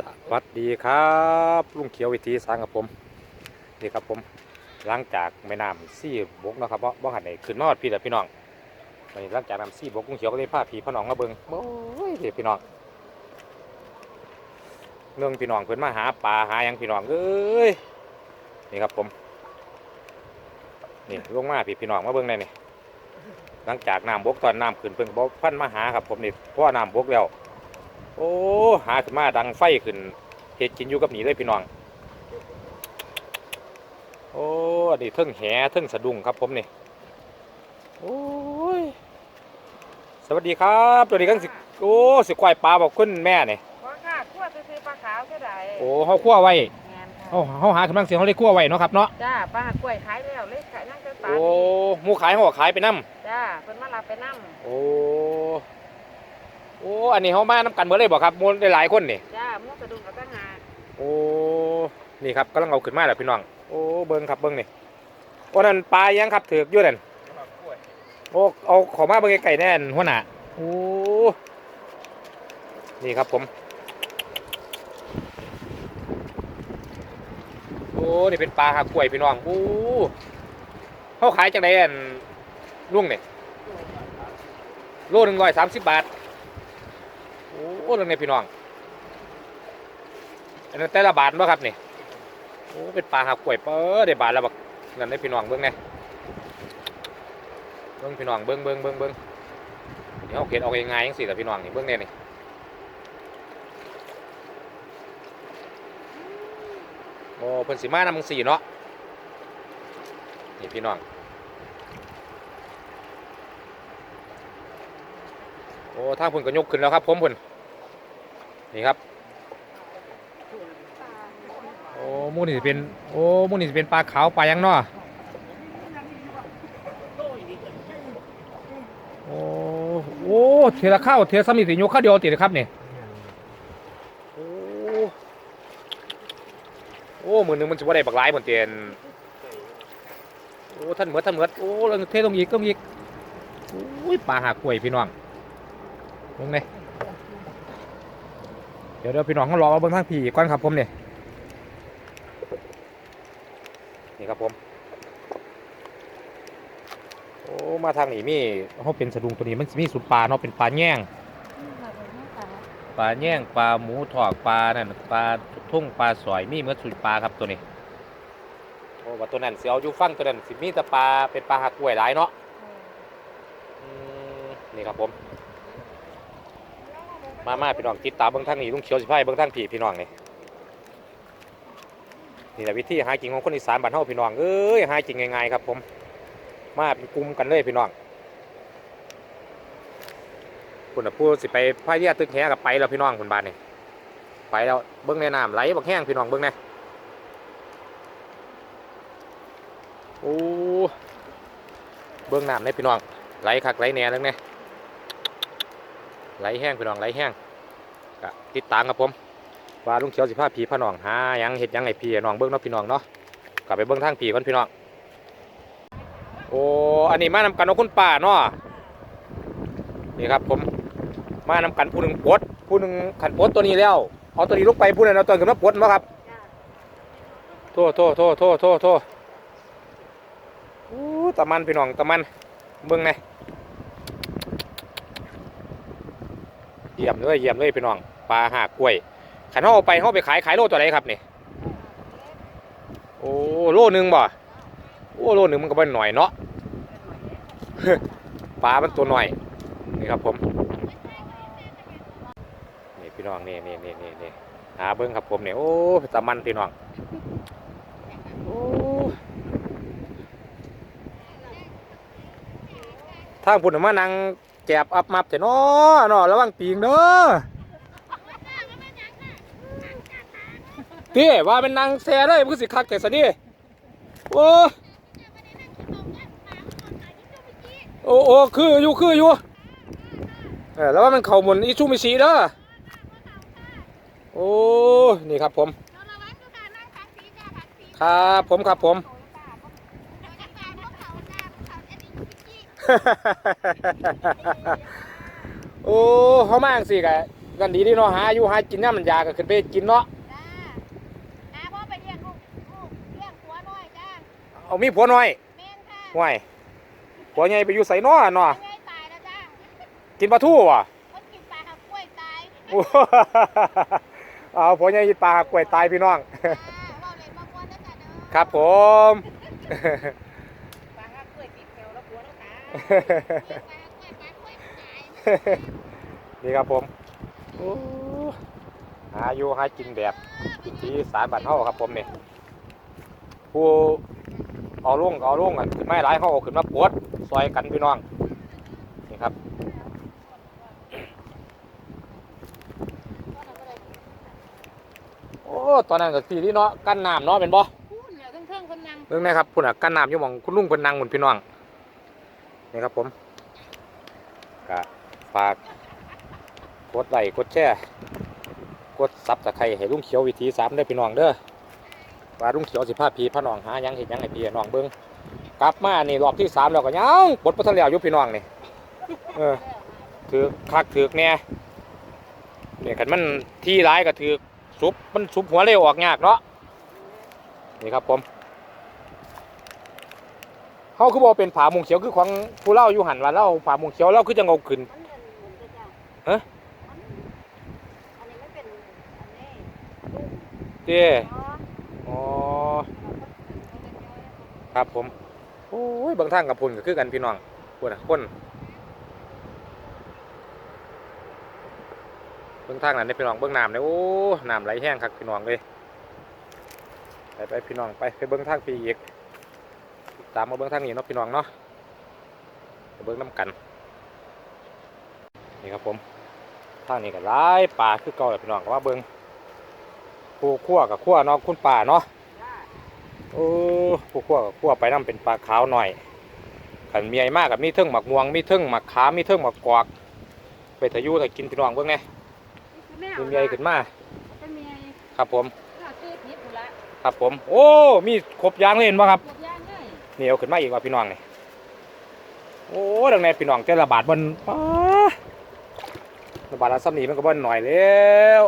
สวัสดีครับลุงเขียววิธีสร้างกับผมนี่ครับผมหลังจากแม่น้ำซี่บกนะครับเพราะบ่หันไหนขึ้นมาอดพี่แต่พี่น้องหลังจากน้ำซี่บกลุงเขียวก็เลยพาพี่พี่น้องมาเบิ่งโอ้ยเดี๋ยวพี่น้องเรื่องพี่น้องเพิ่นมาหาปลาหายังพี่น้องเอ้ยนี่ครับผมนี่ลงมาพี่พี่น้องมาเบิ่งได้นี่หลังจากน้ำบกตอนน้ำขึ้นเพิ่นก็บ่พันมาหาครับผมนี่เพราะว่าน้ำบกแล้ว โอ้ หาขึ้นมาดังไฟขึ้นเห็ดกินอยู่กับหนีเลยพี่น้อง โอ้อันนี้เทิงแหเทิงสะดุ้งครับผมนี่ โอ้ย สวัสดีครับตัวนี้กันสิ โอ้สิควายปลาบอกคุณแม่นี่ว่าค่ะคั่วซื้อๆปลาขาวเท่าไหร่โอ้เฮาคั่วไว้งานค่ะเฮาเฮาหากำลังเสียงเฮาเลยคั่วไว้เนาะครับเนาะ จ้าปลากล้วยขายแล้วเลยขายนั่งกันปลาโอ้หมูขายเฮาก็ขายไปนํจ้าเพิ่นมารับไปนั่งโอ้ โอ้อันนี้เฮามานํกันเบิดเลยบ่ครับหมูได้หลายคนนี่จ้าหมูกระดุมกับตั้งงาโอ้นี่ครับกำลังเอาขึ้นมาแล้วพี่น้องโอ้เบิ้งครับเบิ้งนี่โอ้นั่นปลายังครับถือกอยู่นั่นโอ้เอาเขอมาเบิ้งไก่แน่นหัวหน้าโอ้นี่ครับผมโอ้นี่เป็นปลาหักกล้วยพี่น้องโอ้เขาขายจังไดอันลุงเนี่ยโลหนึ่งร้อยสามสิบบาทโอ้เรื่องนี้พี่น้องอันนั้นแต่ละบาทบ่ครับนี่โอ้เป็นปลาหักกล้วยเป้อได้บาทละบักนั่นได้พี่น้องเบิ่งไงเบิ่งพี่น้องเบิ่งเบิ่งเบิ่งเบิ่งนี่เอาเขียนออกยังไงจังซี่ล่พี่น้องนี่เบิ่งแน่นี่โอ้เพิ่นสิมานำจังซี่เนาะนี่พี่น้องโอ้ทางพิ่นก็ยกขึ้นแล้วครับผมพิ่น นี่ครับ โอ้มูนี่เป็น โอ้มูนี่เป็นปลาขาวปลายังเนาะโอ้โอ้เทละข้าวเทละซ้ำนี่สิโยข้าวเดียวติดเลยครับเนี่โอ้โอ้มือหนึงมันจะว่าได้บักหลายเหมือนเตียนโอ้ท่านเหมือดท่านเหมือดโอ้เรื่องอีกก็มีอีกโอ้ยปลาหากล้วยพี่น้องลงเลย เดี๋ยวเดี๋ยวพี่น้องเขารอมาเบิ่งทางพี่ก่อนครับผมเนี่ยนี่ครับผมโอ้มาทางนี้มีเขาเป็นสะดุงตัวนี้มันสิมีสุดปลาเนาะเป็นปลาแง่งปลาแง่งปลาหมูถอกปลานั่นปลาทุ่งปลาสอยมีเมื่อสุดปลาครับตัวนี้โอ้ว่าตัวนั้นเสิเอาอยู่ฟังตัวนั้นสิมีแต่ปลาเป็นปลาหักกล้วยหลายเนาะนี่ครับผม มามาพี่น้องติดตามเบื้องทางนี้ลุงเขียวสิพายเบื้องทางผีพี่น้องนี่นี่แหละวิธีหากินของคนอีสานบ้านเฮาพี่น้องเอ้ยหากินง่ายๆครับ ผม มาเป็นกลุ่มกันเลยพี่น้องคุณน่ะพูดสิไปพายเรือตึกแหกับไปแล้วพี่น้องคุณบ้านนี่ไปแล้วเบิ้องในน้ำไหลบักแห้งพี่น้องเบิ้องแน่โอ้เบิ้องน้ำในพี่น้องไหลคักไหลแหน่นึงเนี่ย ไหลแห้งพี่น้องไหลแห้งก็ติดตามครับผมว่าลุงเขียวสิพาพี่พน้องหายังเห็ดยังไงพี่น้องเบิ้งเนาะพี่น้องเนาะกลับไปเบิ้งทางพี่ก่อนพี่น้องโอ้อันนี้มานำกันเนาะคุณป้าเนาะนี่ครับผมมานำกันผู้หนึ่งปดผู้หนึ่งขันปดตัวนี้แล้วเอาตัวนี้ลงไปผู้นั้นเอาตัวขึ้นมาปลดมาครับโทษโทษโทษโทษโทษโทษโอ้ตะมันพี่น้องตะมันเบิ้งไง เยี่ยมเลยเยี่ยมเลยพี่น้องปลาหากกล้วยขันเขาเอาไปเขาไปขายขายโลตัวไหนครับนี่โอ้โลหนึ่งบ่โอ้โลหนึ่งมันก็เป็นหน่อยเนาะปลามันตัวหน่อยนี่ครับผมนี่พี่น้องนี่นี่นี่นี่นี่หาเบิ้งครับผมเนี่ยโอ้ตะมันพี่น้องโอ้ทางพุ่นน่ะมานั่งแกบอับมับแต่นอเนาะระวังปีงเด้อพี่ว่าเป็นนางแซ่เลยมันคือสิคักแต่สนี่โอ้โอ้โอ้คืออยู่คืออยู่เออแล้วว่ามันเข่าหมุนอีชูมิชีเด้อโอ้นี่ครับผม ครับผมครับผม โอ้เขามาจังสิกะกันดีดีเนาะหาอยู่หากินเนี่ยมันยากก็ขึ้นไปกินเนาะจ้าหาพ่อไปเลี้ยงลูกลูกเลี้ยงผัวน้อยจ้าเอามีผัวน้อยแม่นค่ะห่วยผัวใหญ่ไปอยู่ไสเนาะเนาะยังไงตายแล้วจ้ากินปลาทูวะคนกินปลากับกล้วยตายโอ้เอาผัวใหญ่กินปลาหักกล้วยตายพี่น้อง จ้าเราเลยมาวนนะจ้าเด้อครับผม นี่ครับผมโอ้หาอยู่หากินแบบวิธีสารบันเฮาครับผมนี่ผู้เอาลงก็เอาลงกันขึ้นไม้หลายเฮาเอาขึ้นมาปวดซอยกันพี่น้องนี่ครับโอ้ตอนนั้นก็สีนี่เนาะกั้นน้ำเนาะเป็นบ่พูดเนี่ยเครื่องๆคนนั่งเรื่องนี้ครับพุ่นอะกั้นน้ำอยู่หมองคุณลุงเพิ่นนั่งบนพี่น้อง นี่ครับผมก็ฝากกดไลค์กดแชร์กดซับตะไคร้ให้ลุงเขียววิธีสามเด้พี่น้องเด้อว่าลุงเขียวสิพาพี่พาน้องหายังเห็นยังให้พี่น้องเบิ่งกลับมานี่รอบที่สามแล้วก็ยังปดปัทะเลวยู่พี่น้องนี่เออถือคักถือกแน่ยเนี่ยกันมันที่ร้ายก็ถือซุบมันซุบหัวเร็วออกยากเนาะนี่ครับผม เขาคือบอกเป็นผามงเขียวคือของผู้เล่าอยู่หันว่าเล่าผามงเขียวเล่าคือจะงงขึ้นมันเป็นเหมือนกันจ้าเอ๊ะอันนี้ไม่เป็นอันนี้เจ้อ๋อครับผมโอ้ยบางทางกับพุ่นก็คือกันพี่น้องพุ่นอะคนเบื้องทางนั้นได้พี่น้องเบื้องน้ำเนี่ยโอ้น้ำไหลแห้งครับพี่น้องเลยไปไปพี่น้องไปไปเบื้องทางพี่อีก ตามมาเบื้องทางนี้เนาะพี่น้องเนาะไปเบื้องน้ำกัน นี่ครับผมทางนี้ก็ร้ายป่าคือเก่าแหละพี่น้องก็ว่าเบื้องผู้ขั้วกับขั้วเนาะคุณป่าเนาะโอ้ผู้ขั้วกับขั้วไปน้ำเป็นปลาขาวหน่อยขันมีไอ้มากกับมีเทิงหมักม่วงมีเทิงหมักขามีเทิงหมักกอกไปทะยุถ้ากินพี่น้องเบิ่งไงแม่มีมีไอ้ขึ้นมาเป็นเมียครับผมข้าซื้อผิดอยู่ละครับผม โอ้ มีครบอยางเลยเห็นป่ะครับ นี่เอาขึ้นมาอีกว่าพี่น้องนี่โอ้ดังในพี่น้องเจ้าระบาดบนป้าระบาดอันซ้ำนี้มันก็บ่นหน่อยแล้ว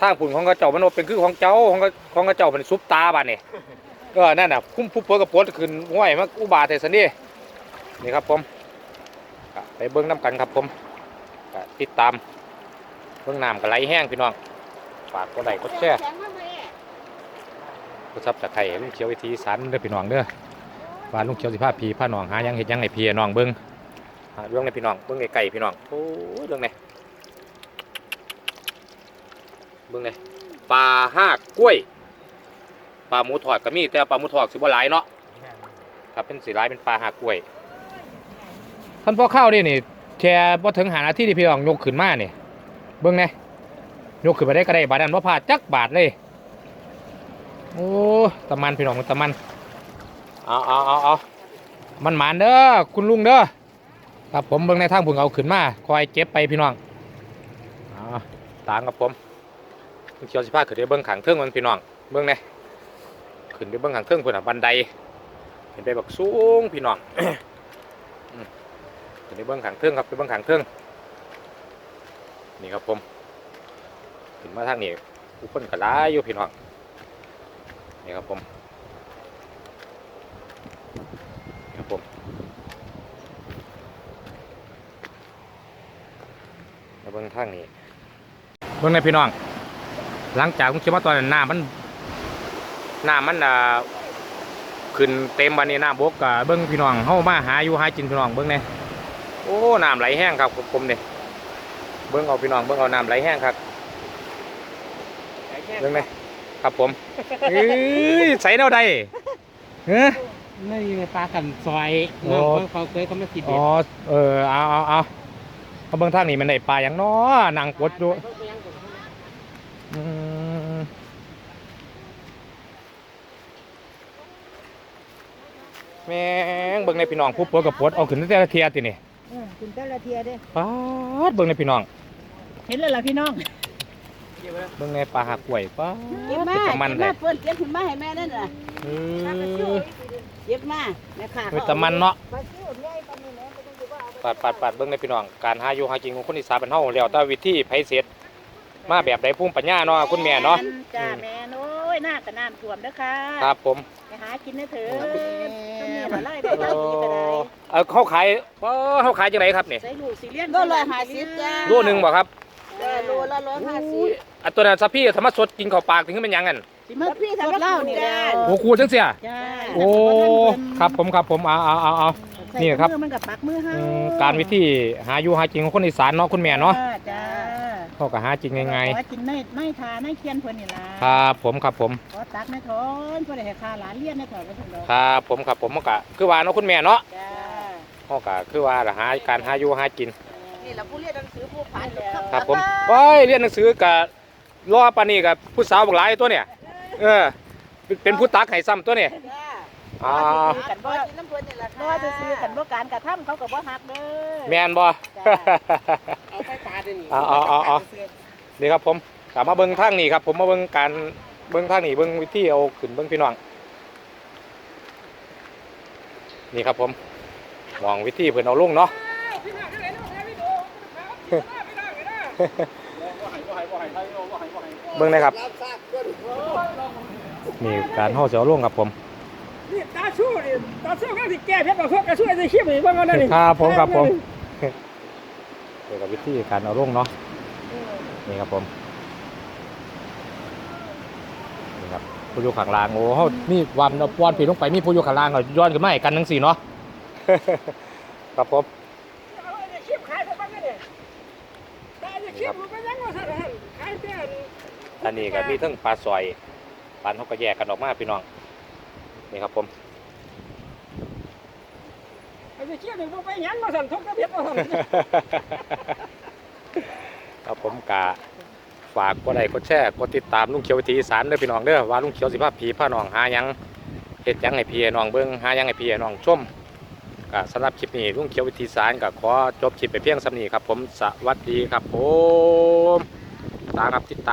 ทางปุ่นของกระเจ้ามันบ่เป็นคือของเจ้าของกระของกระเจ้าเป็นซุปตาบ้านนี่เออนั่นน่ะคุ้มผู้เปิดกระปดขึ้นห้วยมันอุบาทแต่สันนี่นี่ครับผมไปเบิ้งน้ำกันครับผมติดตามเบิ้องน้ำก็ไหลแห้งพี่น้องฝากกดไลค์กดแช ร์แสงมากดซับตะไคร้ลุงเขียววิธีสารเด้อพี่น้องเด้อว่าลุงเขียวสิพาพี่พาน้องหายังเฮ็ดยังให้พี่น้องเบิ่งเรื่องในพี่น้องเบิ่งไกลๆพี่น้องโอ้เรื่องไหนเบิ่งไหนปลาห้ากล้วยปลาหมูทอดก็มีแต่ปลาหมูทอดสิบ่หลายเนาะครับเป็นสีหลายเป็นปลาห้ากล้วยท่านพ่อเข้านี่นี่แค่บ่ถึงหานาที่ที่พี่น้องยกขึ้นมาเนี่ยเบิ่งแหน่ยกขึ้นมาได้ก็ได้บาดนั้นบ่าพลาดจักบาทเลย โอ้ตะมันพี่น้องตะมันเอาเอาเอาเอามันหมานเด้อคุณลุงเด้อครับผมเบิ่งในทางผมเอาขึ้นมาคอยเก็บไปพี่น้องเอาตามกับผมเขียวสิพาขึ้นไปเบิ่งขังเทิงมันพี่น้องเบิ่งเนี่ยขึ้นไปเบิ่งขังเทิงเพื่นอะบันไดขึ้นไปบักสูงพี่น้องอืมขึ้นไปเบิ่งขังเทิงครับไปเบิ่งขังเทิงนี่ครับผมขึ้นมาทางนี้ผู้คนก็หลายอยู่พี่น้อง นี่ครับผมนี่ครับผมมาเบิ้งทางนี้เบิ้งในพี่น้อง หลังจากผมคิดว่าตอนนั้นน้ำมันน้ำมันอ่าขึ้นเต็มวันนี้น้ำบกกะเบิ้งพี่น้องเฮามาหาอยู่หากินพี่น้องเบิ้งเนี่ยโอ้น้ำไหลแห้งครับผมเนี่ยเบิ้งเอาพี่น้องเบิ้งเอาน้ำไหลแห้งครับเบิ้งเนี่ย ครับผมเอ้ยใส่แนวใดเฮ้ย ไม่มีปลากันซอยโอ้ น้องเขาเคยเขาไม่ติดอ๋เด็อดเออเอาเอาเอาเอาเบิ่งทางนี้มันได้ปลาอย่างน้อนางกดอยู่อืมแม่งเบิ่งในพี่น้องผู้ปวดกับปวดเอาขึ้นแต่ละเทียตินี่เออคุณเจ้าละเทียเด้ปาดเบิ่งในพี่น้อง เห็นเลยล่ะพี่น้อง เบิ่งในปลาหักกล้วยปาดเก็บมาเป็นเก็ตะบมันมาเลยเปิ้นเก็บขึ้นมาให้แม่นั่นน่ะเออเก็บมาแม่ค่ะเป็นตะมันเนาะปลาซิวใหญ่ปานนี้แหละบ่ต้องสิว่าเอาไปปาดปาดปาดเบิ่งในพี่น้องการหาอยู่หากินของคนอีสานเป็นเฮาแล้วแต่วิธีไผเสร็จมาแบบใดภูมิปัญญาเนาะคุณแม่เนาะจ้าแม่โอ้ยหน้ากับน้ำท่วมเด้อค่ะครับผมไปหากินได้เถอะต้องมีมาไล่ได้ได้ดีก็ได้เอาเขาขายเออเขาขายจังไดครับนี่ใส่ลูกสีเลี้ยนโลละห้าสิบจ้าโลหนึงบ่ครับ จ้าโลละร้อยห้าสิบอันตัวนั้นซะพี่ธรรมสดกินเข้าปากถึงเป็นหยังกันสิมาพี่ทำเหล้านี่แหละโอ้คูจังเสียจ้าโอ้ครับผมครับผมเอาเอาเอาเอา นี่ครับมือมันกับปักมือให้อืมการวิธีหาอยู่หากินของคนอีสานเนาะคุณแม่เนาะจ้าเขาก็หากินง่ายขอกินในในทาในเคียนเพิ่นนี่ล่ะๆครับผมครับผมขอตักในถอนเพื่อได้ให้ค่าหลานเลี้ยนในถอนไปถึงดอกครับผมครับผมมันก็คือว่าเนาะคุณแม่เนาะจ้าเขาก็คือว่าหาการหาอยู่หากิน นี่เราผู้เรียนหนังสือผู้ผ่านอยู่ครับผมโอ้ยเรียนหนังสือกับรอปานนี้กับผู้สาวบักหลายตัวเนี่ย เออ เป็นผู้ตักให้ซ้ำตัวเนี่ยจ้าอ่ากันบ่บ่กินน้ำเพิ่นนี่แหละบ่จะซื้อกันบ่การกระทำเขาก็บ่ฮักเด้อแมนบ่เอาใส่ตาเดี๋ยวนี้เอาเอาเอาเอานี่ครับผมกลับมาเบิ้งทางนี่ครับ ผมมาเบิ้งการเบิ้งทางนี่เบิ้งวิธีเอาขึ้นเบิ้งพี่น้องนี่ครับผมมองวิธีเพิ่นเอาลงเนาะ เบิ้งนะครับนี่การห่อเสียวลงครับผมนี่ตาสู้นี่ตาสู้ก็สิแก้เพชรบ่พวกกระสู้ไอ้ขี้มือบ่กันนั่นนี่ครับผมครับผมเกี่ยวกับวิธีการเอาลงเนาะนี่ครับผมนี่ครับผู้อยู่ข้างล่างโอ้เฮานี่วันเอาป้อนผีลงไปมีผู้อยู่ข้างล่างก็ย้อนขึ้นมาให้กันทั้งสี่เนาะครับผม เอาไอ้ขี้ขายไปบ้างนี่ตาไอ้ขี้มันก็ยังว่าซั่นหั่นขายแต่ อันอันนี้ก็มีทั้งปลาซอยปลาเขาก็แยกกันออกมาพี่น้อง นี่ครับผมไอ้ขี้นี่บ่ไปหยังว่าซั่นทุกกระเบียดว่าซั่นครับผมกะฝากกดไลค์กดแชร์กดติดตามลุงเขียววิถีอีสานเด้อพี่น้องเด้อว่าลุงเขียวสิพาผีพาน้องหาหยังเฮ็ดหยังให้พี่ให้น้องเบิ่งหาหยังให้พี่ให้น้องชมก็สำหรับคลิปนี้ลุงเขียววิถีอีสานก็ขอจบคลิปไปเพียงสำนี้ครับผมสวัสดีครับผม ตาครับติดตาม